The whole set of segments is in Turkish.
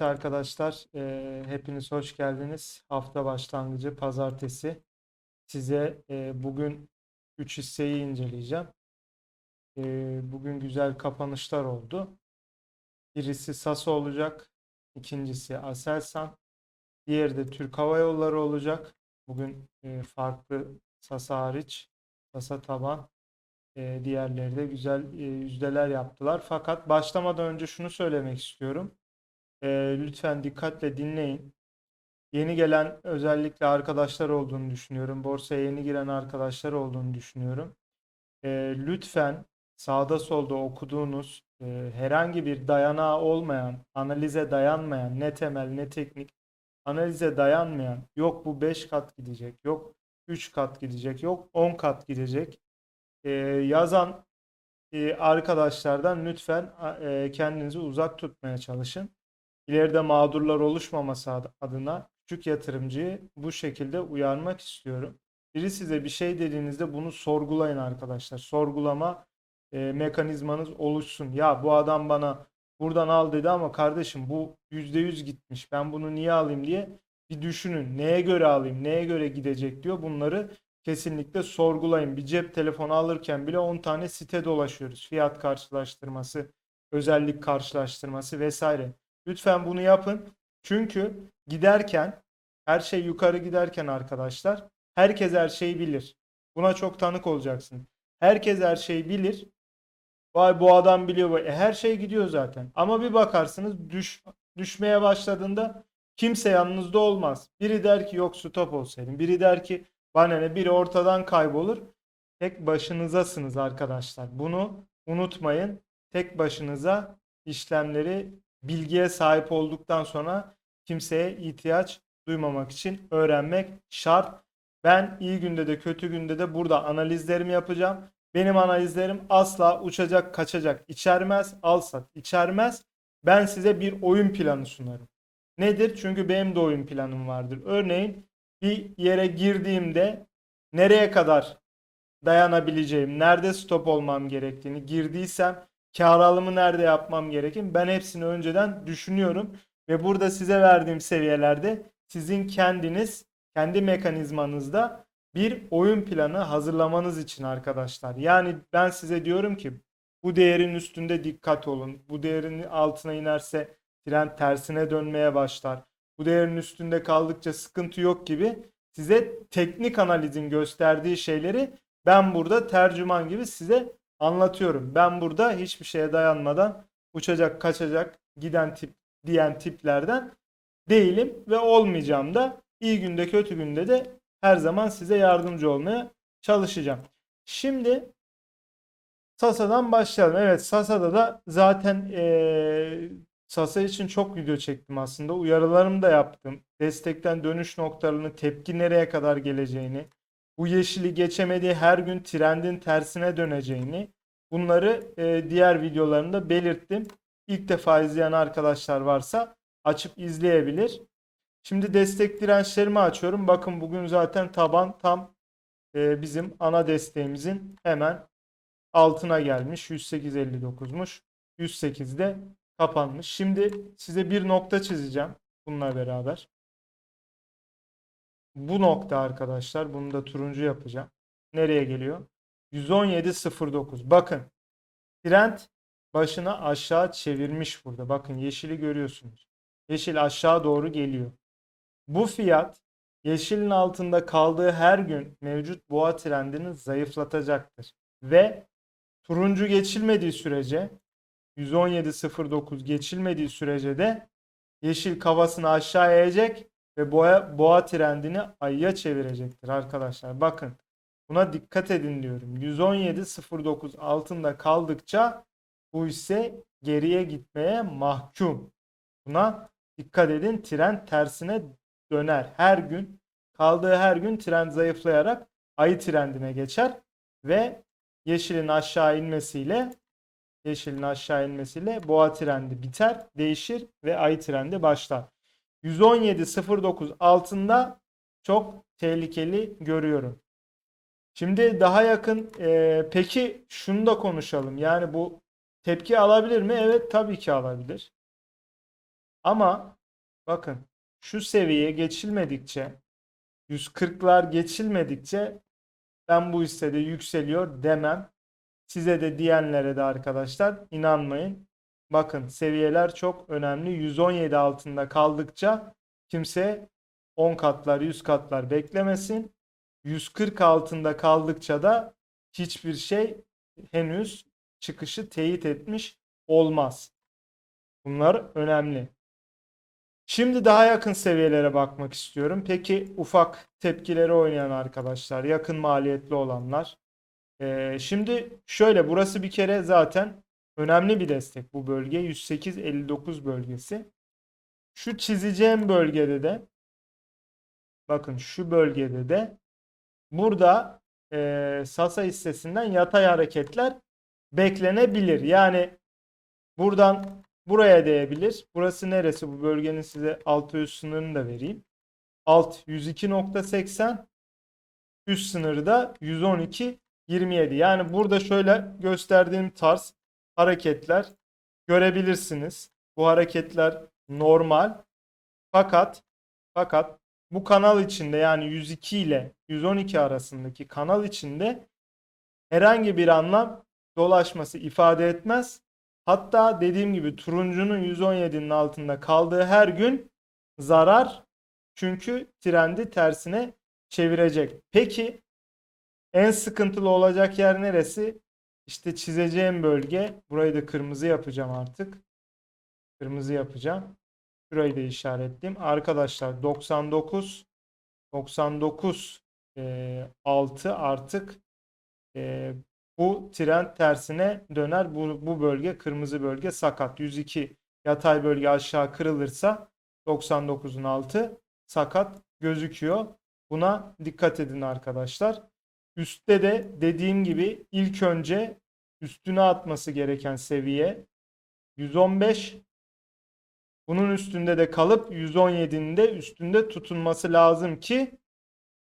Evet arkadaşlar, eee, hepiniz hoş geldiniz. Hafta başlangıcı pazartesi. Size eee, bugün 3 hisseyi inceleyeceğim. Eee, bugün güzel kapanışlar oldu. Birisi Sasa olacak, ikincisi Aselsan, diğeri de Türk Hava Yolları olacak. Bugün eee, farklı Sasa hariç, Sasa taban, eee, diğerleri de güzel eee, yüzdeler yaptılar. Fakat başlamadan önce şunu söylemek istiyorum. Eee, lütfen dikkatle dinleyin. Yeni gelen özellikle arkadaşlar olduğunu düşünüyorum. Borsaya yeni giren arkadaşlar olduğunu düşünüyorum. Eee, lütfen sağda solda okuduğunuz eee, herhangi bir dayanağı olmayan, analize dayanmayan, ne temel ne teknik analize dayanmayan, yok bu 5 kat gidecek, yok 3 kat gidecek, yok 10 kat gidecek eee, yazan eee, arkadaşlardan lütfen eee, kendinizi uzak tutmaya çalışın. İleride mağdurlar oluşmaması ad- adına küçük yatırımcıyı bu şekilde uyarmak istiyorum. Biri size bir şey dediğinizde bunu sorgulayın arkadaşlar. Sorgulama e, mekanizmanız oluşsun. Ya bu adam bana buradan al dedi ama kardeşim bu %100 gitmiş. Ben bunu niye alayım diye bir düşünün. Neye göre alayım, neye göre gidecek diyor. Bunları kesinlikle sorgulayın. Bir cep telefonu alırken bile 10 tane site dolaşıyoruz. Fiyat karşılaştırması, özellik karşılaştırması vesaire. Lütfen bunu yapın. Çünkü giderken her şey yukarı giderken arkadaşlar herkes her şeyi bilir. Buna çok tanık olacaksın. Herkes her şeyi bilir. Vay bu adam biliyor. E, her şey gidiyor zaten. Ama bir bakarsınız düş, düşmeye başladığında kimse yanınızda olmaz. Biri der ki yok stop olsaydım. Biri der ki bana ne biri ortadan kaybolur. Tek başınızasınız arkadaşlar. Bunu unutmayın. Tek başınıza işlemleri bilgiye sahip olduktan sonra kimseye ihtiyaç duymamak için öğrenmek şart. Ben iyi günde de kötü günde de burada analizlerimi yapacağım. Benim analizlerim asla uçacak kaçacak içermez, alsat içermez. Ben size bir oyun planı sunarım. Nedir? Çünkü benim de oyun planım vardır. Örneğin bir yere girdiğimde nereye kadar dayanabileceğim, nerede stop olmam gerektiğini, girdiysem kar alımı nerede yapmam gerekir? Ben hepsini önceden düşünüyorum ve burada size verdiğim seviyelerde sizin kendiniz kendi mekanizmanızda bir oyun planı hazırlamanız için arkadaşlar. Yani ben size diyorum ki bu değerin üstünde dikkat olun. Bu değerin altına inerse trend tersine dönmeye başlar. Bu değerin üstünde kaldıkça sıkıntı yok gibi size teknik analizin gösterdiği şeyleri ben burada tercüman gibi size anlatıyorum. Ben burada hiçbir şeye dayanmadan uçacak, kaçacak, giden tip diyen tiplerden değilim ve olmayacağım da iyi günde kötü günde de her zaman size yardımcı olmaya çalışacağım. Şimdi Sasa'dan başlayalım. Evet Sasa'da da zaten eee Sasa için çok video çektim aslında. Uyarılarımı da yaptım. Destekten dönüş noktalarını, tepki nereye kadar geleceğini, bu yeşili geçemediği her gün trendin tersine döneceğini bunları e, diğer videolarımda belirttim. İlk defa izleyen arkadaşlar varsa açıp izleyebilir. Şimdi destek dirençlerimi açıyorum. Bakın bugün zaten taban tam e, bizim ana desteğimizin hemen altına gelmiş. 108.59'muş. 108'de kapanmış. Şimdi size bir nokta çizeceğim bununla beraber. Bu nokta arkadaşlar. Bunu da turuncu yapacağım. Nereye geliyor? 117.09. Bakın. Trend başına aşağı çevirmiş burada. Bakın yeşili görüyorsunuz. Yeşil aşağı doğru geliyor. Bu fiyat yeşilin altında kaldığı her gün mevcut boğa trendini zayıflatacaktır. Ve turuncu geçilmediği sürece 117.09 geçilmediği sürece de yeşil kafasını aşağı eğecek ve boğa, boğa trendini ayıya çevirecektir arkadaşlar. Bakın buna dikkat edin diyorum. 117.09 altında kaldıkça bu ise geriye gitmeye mahkum. Buna dikkat edin. Trend tersine döner. Her gün kaldığı her gün trend zayıflayarak ayı trendine geçer ve yeşilin aşağı inmesiyle yeşilin aşağı inmesiyle boğa trendi biter, değişir ve ay trendi başlar. 117.09 altında çok tehlikeli görüyorum. Şimdi daha yakın e, peki şunu da konuşalım. Yani bu tepki alabilir mi? Evet tabii ki alabilir. Ama bakın şu seviyeye geçilmedikçe 140'lar geçilmedikçe ben bu hissede yükseliyor demem. Size de diyenlere de arkadaşlar inanmayın. Bakın seviyeler çok önemli. 117 altında kaldıkça kimse 10 katlar 100 katlar beklemesin. 140 altında kaldıkça da hiçbir şey henüz çıkışı teyit etmiş olmaz. Bunlar önemli. Şimdi daha yakın seviyelere bakmak istiyorum. Peki ufak tepkileri oynayan arkadaşlar, yakın maliyetli olanlar. Ee, şimdi şöyle burası bir kere zaten önemli bir destek bu bölge 108-59 bölgesi. Şu çizeceğim bölgede de bakın şu bölgede de burada e, Sasa hissesinden yatay hareketler beklenebilir. Yani buradan buraya değebilir. Burası neresi bu bölgenin size altı üst sınırını da vereyim. Alt 102.80 üst sınırı da 112.27. Yani burada şöyle gösterdiğim tarz hareketler görebilirsiniz. Bu hareketler normal. Fakat fakat bu kanal içinde yani 102 ile 112 arasındaki kanal içinde herhangi bir anlam dolaşması ifade etmez. Hatta dediğim gibi turuncunun 117'nin altında kaldığı her gün zarar. Çünkü trendi tersine çevirecek. Peki en sıkıntılı olacak yer neresi? İşte çizeceğim bölge. Burayı da kırmızı yapacağım artık. Kırmızı yapacağım. Şurayı da işaretleyeyim. Arkadaşlar 99 99 e, 6 artık e, bu trend tersine döner. Bu, bu bölge kırmızı bölge sakat. 102 yatay bölge aşağı kırılırsa 99'un altı sakat gözüküyor. Buna dikkat edin arkadaşlar. Üstte de dediğim gibi ilk önce üstüne atması gereken seviye 115 bunun üstünde de kalıp 117'nin de üstünde tutunması lazım ki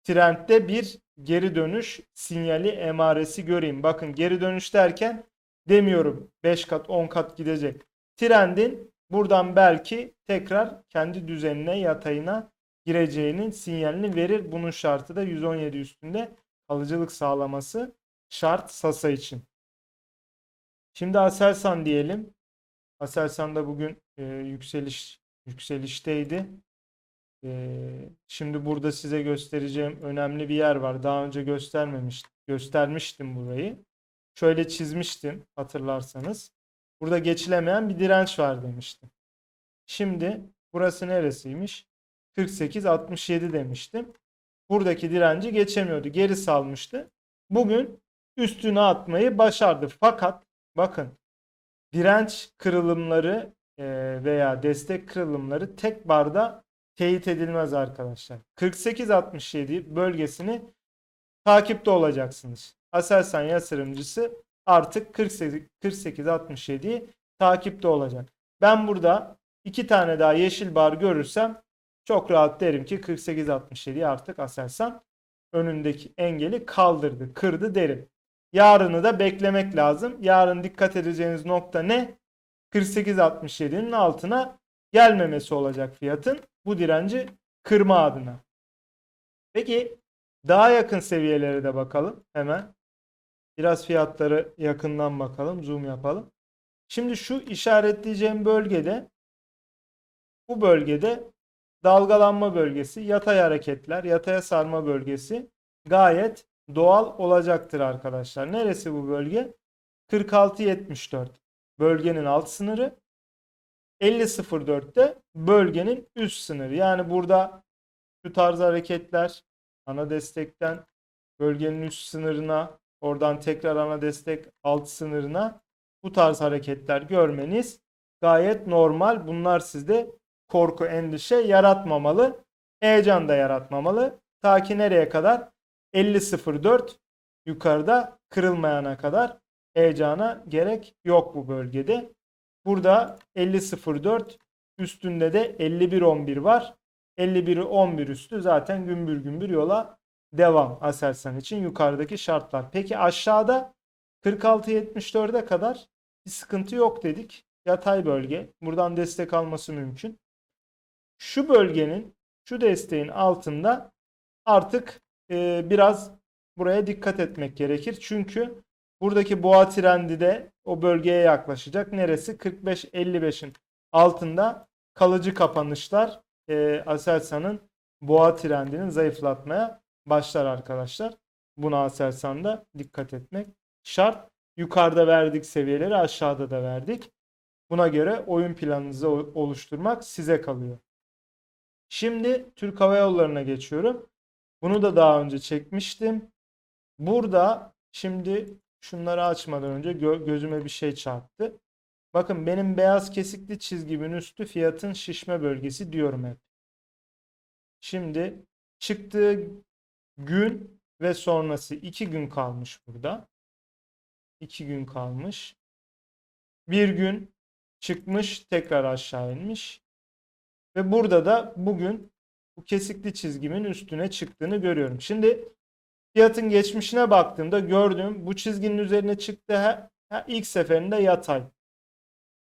trendde bir geri dönüş sinyali emaresi göreyim. Bakın geri dönüş derken demiyorum 5 kat 10 kat gidecek. Trendin buradan belki tekrar kendi düzenine yatayına gireceğinin sinyalini verir. Bunun şartı da 117 üstünde kalıcılık sağlaması şart Sasa için. Şimdi Aselsan diyelim. Aselsan da bugün e, yükseliş yükselişteydi. E, şimdi burada size göstereceğim önemli bir yer var. Daha önce göstermemiş göstermiştim burayı. Şöyle çizmiştim hatırlarsanız. Burada geçilemeyen bir direnç var demiştim. Şimdi burası neresiymiş? 48-67 demiştim. Buradaki direnci geçemiyordu. Geri salmıştı. Bugün üstüne atmayı başardı. Fakat bakın direnç kırılımları e, veya destek kırılımları tek barda teyit edilmez arkadaşlar. 48-67 bölgesini takipte olacaksınız. Aselsan yatırımcısı artık 48-67'yi takipte olacak. Ben burada iki tane daha yeşil bar görürsem çok rahat derim ki 48-67'yi artık Aselsan önündeki engeli kaldırdı, kırdı derim. Yarını da beklemek lazım. Yarın dikkat edeceğiniz nokta ne? 48.67'nin altına gelmemesi olacak fiyatın. Bu direnci kırma adına. Peki daha yakın seviyelere de bakalım hemen. Biraz fiyatları yakından bakalım. Zoom yapalım. Şimdi şu işaretleyeceğim bölgede bu bölgede dalgalanma bölgesi, yatay hareketler, yataya sarma bölgesi gayet doğal olacaktır arkadaşlar. Neresi bu bölge? 46.74 bölgenin alt sınırı. 50.04'te bölgenin üst sınırı. Yani burada şu tarz hareketler ana destekten bölgenin üst sınırına oradan tekrar ana destek alt sınırına bu tarz hareketler görmeniz gayet normal. Bunlar sizde korku, endişe yaratmamalı. Heyecan da yaratmamalı. Ta ki nereye kadar? 50.04 yukarıda kırılmayana kadar heyecana gerek yok bu bölgede. Burada 50.04 üstünde de 51.11 var. 51.11 üstü zaten gümbür gümbür yola devam Aselsan için yukarıdaki şartlar. Peki aşağıda 46.74'e kadar bir sıkıntı yok dedik. Yatay bölge. Buradan destek alması mümkün. Şu bölgenin şu desteğin altında artık e, biraz buraya dikkat etmek gerekir. Çünkü buradaki boğa trendi de o bölgeye yaklaşacak. Neresi? 45-55'in altında kalıcı kapanışlar e, Aselsan'ın boğa trendinin zayıflatmaya başlar arkadaşlar. Buna Aselsan'da dikkat etmek şart. Yukarıda verdik seviyeleri aşağıda da verdik. Buna göre oyun planınızı oluşturmak size kalıyor. Şimdi Türk Hava Yolları'na geçiyorum. Bunu da daha önce çekmiştim. Burada şimdi şunları açmadan önce gö- gözüme bir şey çarptı. Bakın benim beyaz kesikli çizgimin üstü fiyatın şişme bölgesi diyorum hep. Şimdi çıktığı gün ve sonrası iki gün kalmış burada. İki gün kalmış. Bir gün çıkmış tekrar aşağı inmiş. Ve burada da bugün bu kesikli çizgimin üstüne çıktığını görüyorum. Şimdi fiyatın geçmişine baktığımda gördüğüm bu çizginin üzerine çıktı her, her ilk seferinde yatay.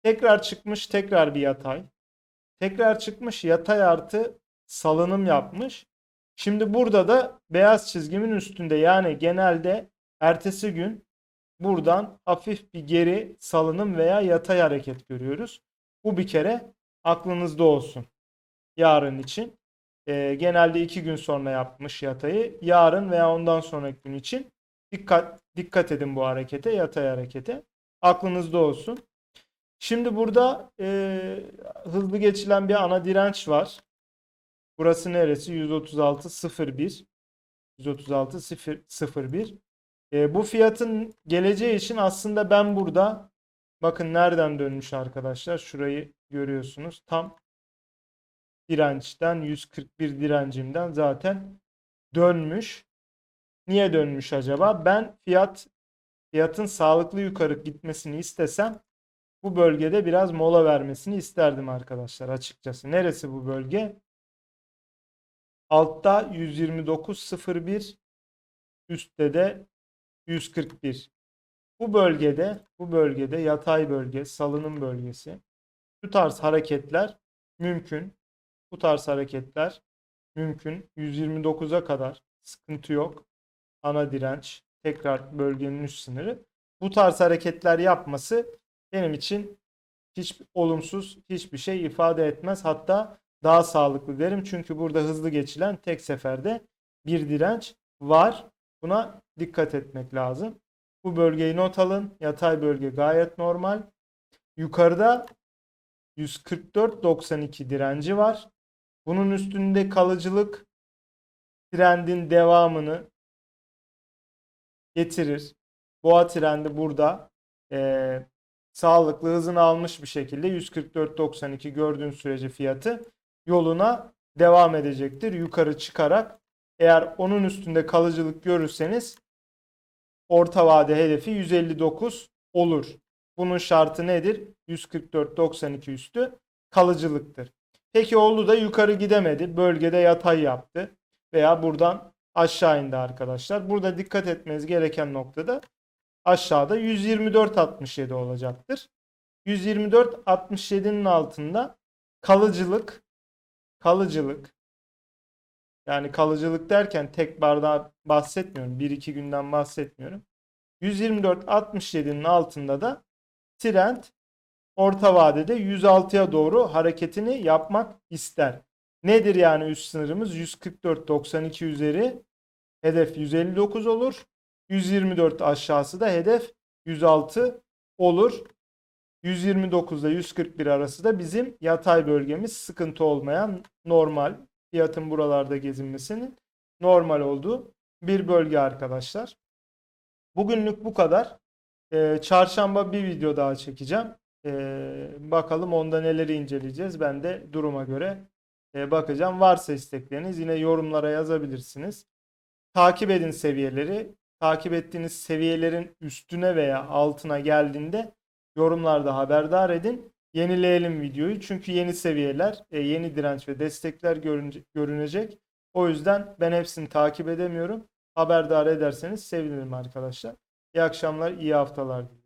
Tekrar çıkmış tekrar bir yatay. Tekrar çıkmış yatay artı salınım yapmış. Şimdi burada da beyaz çizgimin üstünde yani genelde ertesi gün buradan hafif bir geri salınım veya yatay hareket görüyoruz. Bu bir kere aklınızda olsun. Yarın için. Ee, genelde iki gün sonra yapmış yatayı. Yarın veya ondan sonraki gün için dikkat dikkat edin bu harekete, yatay harekete. Aklınızda olsun. Şimdi burada e, hızlı geçilen bir ana direnç var. Burası neresi? 136.01. 136.01. E, bu fiyatın geleceği için aslında ben burada bakın nereden dönmüş arkadaşlar. Şurayı görüyorsunuz. Tam dirençten 141 direncimden zaten dönmüş. Niye dönmüş acaba? Ben fiyat fiyatın sağlıklı yukarı gitmesini istesem bu bölgede biraz mola vermesini isterdim arkadaşlar açıkçası. Neresi bu bölge? Altta 129.01 üstte de 141. Bu bölgede bu bölgede yatay bölge, salınım bölgesi. Bu tarz hareketler mümkün. Bu tarz hareketler mümkün. 129'a kadar sıkıntı yok. Ana direnç, tekrar bölgenin üst sınırı. Bu tarz hareketler yapması benim için hiç olumsuz hiçbir şey ifade etmez. Hatta daha sağlıklı derim. Çünkü burada hızlı geçilen tek seferde bir direnç var. Buna dikkat etmek lazım. Bu bölgeyi not alın. Yatay bölge gayet normal. Yukarıda 144.92 direnci var. Bunun üstünde kalıcılık trendin devamını getirir. Boğa trendi burada eee, sağlıklı hızını almış bir şekilde 144.92 gördüğün sürece fiyatı yoluna devam edecektir. Yukarı çıkarak eğer onun üstünde kalıcılık görürseniz orta vade hedefi 159 olur. Bunun şartı nedir? 144.92 üstü kalıcılıktır. Peki oldu da yukarı gidemedi. Bölgede yatay yaptı. Veya buradan aşağı indi arkadaşlar. Burada dikkat etmeniz gereken noktada aşağıda 124.67 olacaktır. 124.67'nin altında kalıcılık kalıcılık yani kalıcılık derken tek bardağı bahsetmiyorum. 1-2 günden bahsetmiyorum. 124.67'nin altında da trend orta vadede 106'ya doğru hareketini yapmak ister. Nedir yani üst sınırımız? 144.92 üzeri hedef 159 olur. 124 aşağısı da hedef 106 olur. 129 ile 141 arası da bizim yatay bölgemiz sıkıntı olmayan normal fiyatın buralarda gezinmesinin normal olduğu bir bölge arkadaşlar. Bugünlük bu kadar. Ee, çarşamba bir video daha çekeceğim. Ee, bakalım onda neleri inceleyeceğiz. Ben de duruma göre e, bakacağım. Varsa istekleriniz yine yorumlara yazabilirsiniz. Takip edin seviyeleri. Takip ettiğiniz seviyelerin üstüne veya altına geldiğinde yorumlarda haberdar edin. Yenileyelim videoyu. Çünkü yeni seviyeler, e, yeni direnç ve destekler görünecek. O yüzden ben hepsini takip edemiyorum. Haberdar ederseniz sevinirim arkadaşlar. İyi akşamlar, iyi haftalar diliyorum.